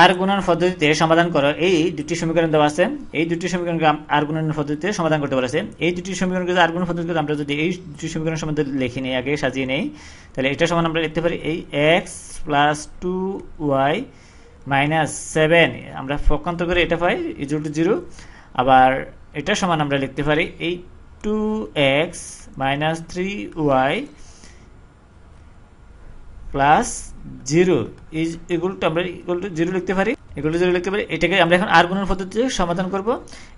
আর গুণন পদ্ধতিতে সমাধান করো। এই দুটি সমীকরণ দেওয়া আছে। এই দুটি সমীকরণকে আর গুণন পদ্ধতিতে সমাধান করতে বলেছে। এই দুটি সমীকরণকে আর গুণন পদ্ধতিতে আমরা যদি এই দুটি সমীকরণ সম্বন্ধে লিখে নিই, আগে সাজিয়ে নেই, তাহলে এটা সমান আমরা লিখতে পারি এই X plus two Y minus seven আমরা পক্ষান্তর করে এটা পাই ইজুল টু জিরো আবার এটা সমান আমরা লিখতে পারি এই two X minus three Y plus zero এগুলো তো আমরা ইকুয়াল টু জিরো লিখতে পারি। এগুলো জিরো লিখতে পারি। এটাকে আমরা এখন আর গুণন পদ্ধতিতে সমাধান করব।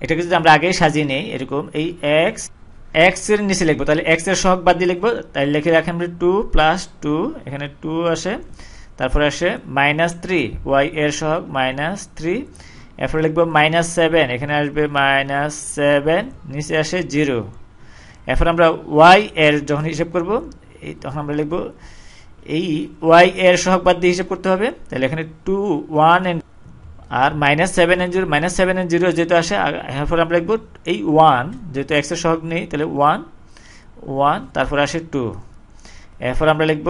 এটাকে যদি আমরা আগে সাজিয়ে নেই, এরকম এই এক্স এক্সের নিচে লিখব। তাহলে এক্সের সহগ বাদ দিয়ে লিখব। তাহলে লিখে রাখি আমরা টু প্লাস টু এখানে টু আসে। তারপরে আসে মাইনাস থ্রি ওয়াই এর সহগ মাইনাস থ্রি এরপরে লিখব মাইনাস সেভেন এখানে আসবে মাইনাস সেভেন নিচে আসে জিরো এরপর আমরা ওয়াই এর যখন হিসাব করব, এই তখন আমরা লিখব এই ওয়াই এর সহগ বাদ দিয়ে হিসাব করতে হবে। তাহলে এখানে two one and R minus seven and zero minus seven and zero যেহেতু আসে এরপর আমরা লিখব এই ওয়ান যেহেতু এক্সের সহগ নেই, তাহলে ওয়ান ওয়ান তারপর আসে টু এরপর আমরা লিখব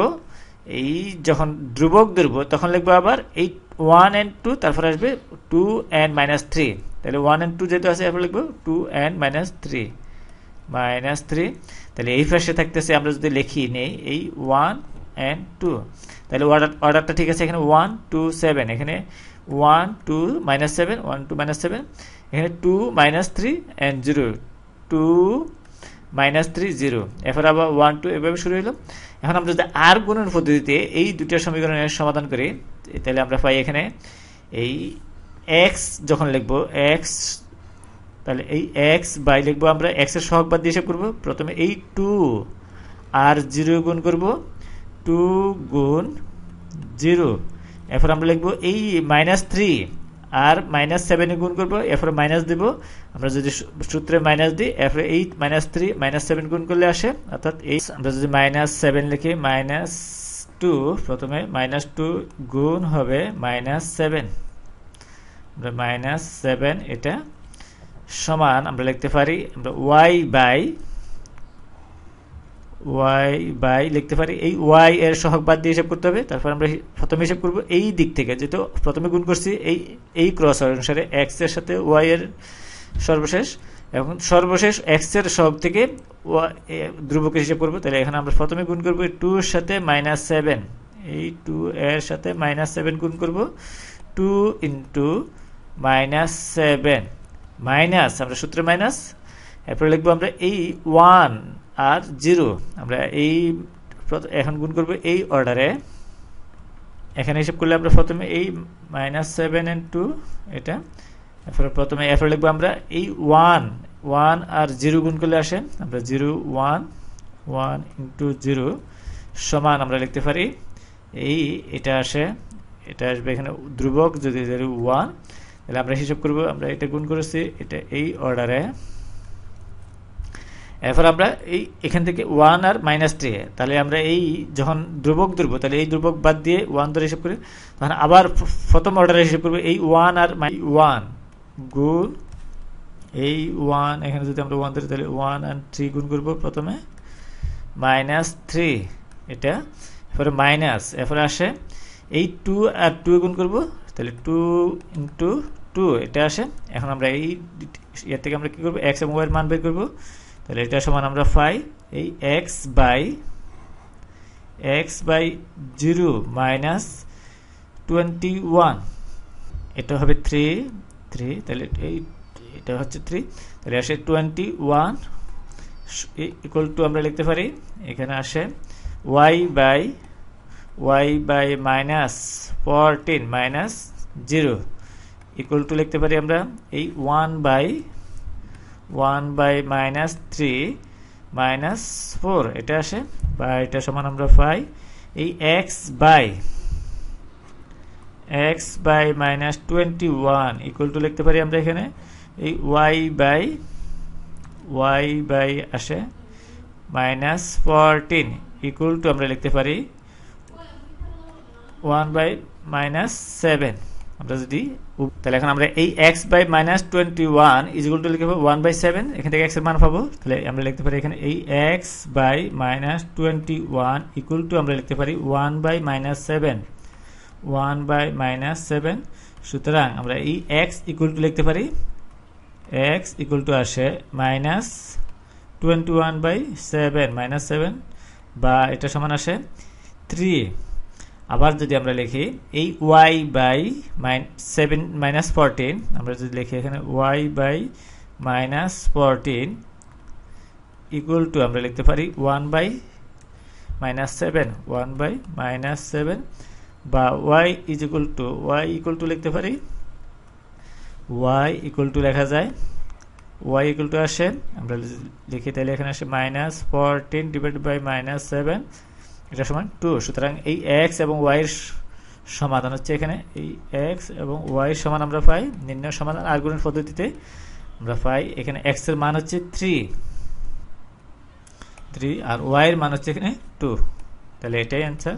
এই যখন ধ্রুবক ধরবো, তখন লিখব আবার এই ওয়ান অ্যান্ড টু তারপর আসবে টু অ্যান্ড মাইনাস থ্রি তাহলে ওয়ান অ্যান্ড টু যেহেতু আছে এরপর লিখব two and minus three minus three তাহলে এই পাশে থাকতেছে, আমরা যদি লিখি নেই, এই ওয়ান অ্যান্ড টু তাহলে অর্ডার অর্ডারটা ঠিক আছে এখানে ওয়ান টু সেভেন এখানে one two minus seven one two minus seven এখানে two minus three and zero two minus three zero এরপর আবার ওয়ান টু এভাবে শুরু হলো এখন আমরা যদি আর গুণের পদ্ধতিতে এই দুটো সমীকরণের সমাধান করি, তাহলে আমরা পাই এখানে এই এক্স যখন লিখব এক্স তাহলে এই এক্স বাই লিখব আমরা এক্সের সহগ বাদ দিয়ে হিসাব করব। প্রথমে এই টু আর জিরো গুণ করব। টু গুণ জিরো এরপর আমরা লিখব এই মাইনাস থ্রি আর মাইনাস সেভেনে গুণ করব, এরপরে মাইনাস দিব। আমরা যদি সূত্রে মাইনাস দিই, এরপরে এই মাইনাস থ্রি মাইনাস সেভেন গুণ করলে আসে। অর্থাৎ এই আমরা যদি মাইনাস সেভেন লিখি মাইনাস টু প্রথমে মাইনাস টু গুণ হবে মাইনাস সেভেন মাইনাস সেভেন এটা সমান আমরা লিখতে পারি, আমরা ওয়াই বাই ওয়াই বাই লিখতে পারি, এই ওয়াই এর সহগ বাদ দিয়ে হিসাব করতে হবে। তারপর আমরা প্রথমে হিসাব করব এই দিক থেকে। যেহেতু প্রথমে গুণ করছি, এই এই ক্রস অনুসারে এক্সের সাথে ওয়াই এর সর্বশেষ। এখন সর্বশেষ এক্সের সহগ থেকে ধ্রুবকের হিসাব করব। তাহলে এখানে আমরা প্রথমে গুণ করব টু এর সাথে মাইনাস সেভেন এই টু এর সাথে মাইনাস সেভেন গুণ করব। Two into minus seven minus আমরা সূত্রে মাইনাস এরপরে লিখব আমরা এই ওয়ান আর জিরো। আমরা এই এখন গুণ করব এই অর্ডারে। এখানে হিসাব করলে আমরা প্রথমে এই মাইনাস সেভেন অ্যান্ড টু এটা। এরপরে প্রথমে এরপরে লিখব আমরা এই ওয়ান ওয়ান আর জিরো গুণ করলে আসে। আমরা zero one one into zero সমান আমরা লিখতে পারি। এই, এটা আসে, এটা আসবে এখানে ধ্রুবক, যদি ওয়ান তাহলে আমরা হিসাব করব, আমরা এটা গুণ করেছি, এটা এই অর্ডারে এরপর আমরা এই এখান থেকে ওয়ান আর মাইনাস থ্রি তাহলে আমরা এই যখন ধ্রুবক ধরবো, তাহলে এই ধ্রুবক বাদ দিয়ে ওয়ান ধরে হিসাব করি, তখন আবার প্রথম অর্ডারে হিসেব করব এই ওয়ান আর মাই ওয়ান গুণ এই ওয়ান এখানে যদি আমরা ওয়ান ধরি, তাহলে ওয়ান অ্যান্ড থ্রি গুণ করব প্রথমে। মাইনাস থ্রি এটা। এরপরে মাইনাস এরপরে আসে এই টু আর টু গুণ করব, তাহলে টু ইন্টু টু এটা আসে। এখন আমরা এই, ইয়ের থেকে আমরা কী করব এক্স এবং ওয়ের মান বের করব। তাহলে এটা সমান আমরা পাই এই X by X by zero minus twenty one. এটা হবে থ্রি থ্রি তাহলে এই এটা হচ্ছে থ্রি তাহলে আসে টোয়েন্টি ওয়ান। ইকুয়াল টু আমরা লিখতে পারি, এখানে আসে Y by Y by minus fourteen minus zero. Equal to লিখতে পারি আমরা এই one by one by minus three minus four, এটা আসে? বা এটা সমান আমরা পাই এই X by X by minus twenty one equal to লিখতে পারি আমরা এখানে? এই ওয়াই বাই ওয়াই বাই আসে মাইনাস ফোরটিন ইকুয়াল টু আমরা লিখতে পারি ওয়ান বাই মাইনাস সেভেন। আমরা যদি তাহলে এখন আমরা এই X by minus twenty one equal to লিখে ওয়ান বাই সেভেন এখান থেকে এক্সের মান পাবো। তাহলে আমরা লিখতে পারি এখানে এই X by minus twenty one equal to আমরা লিখতে পারি one by minus seven one by minus seven সুতরাং আমরা এই এক্স ইকুয়াল টু লিখতে পারি। এক্স ইকুয়াল টু আসে minus twenty one by seven minus seven বা এটা সমান আসে থ্রি আবার যদি আমরা লিখি এই Y by minus seven minus fourteen আমরা যদি লিখি এখানে Y by minus fourteen equal to আমরা লিখতে পারি one by minus seven one by minus seven বা Y is equal to Y equal to লিখতে পারি ওয়াই ইকুয়াল টু লেখা যায় ওয়াই ইকুয়াল টু আসে, আমরা লিখি তাহলে এখানে আসে minus fourteen divide by minus seven এটা সমান টু সুতরাং এই এক্স এবং ওয়াইয়ের সমাধান হচ্ছে এখানে। এই এক্স এবং ওয়াইয়ের সমান আমরা পাই, নির্ণয় সমাধান আর্গুমেন্ট পদ্ধতিতে আমরা পাই এখানে এক্সের মান হচ্ছে থ্রি থ্রি আর ওয়াইয়ের মান হচ্ছে এখানে টু তাহলে এটাই অ্যান্সার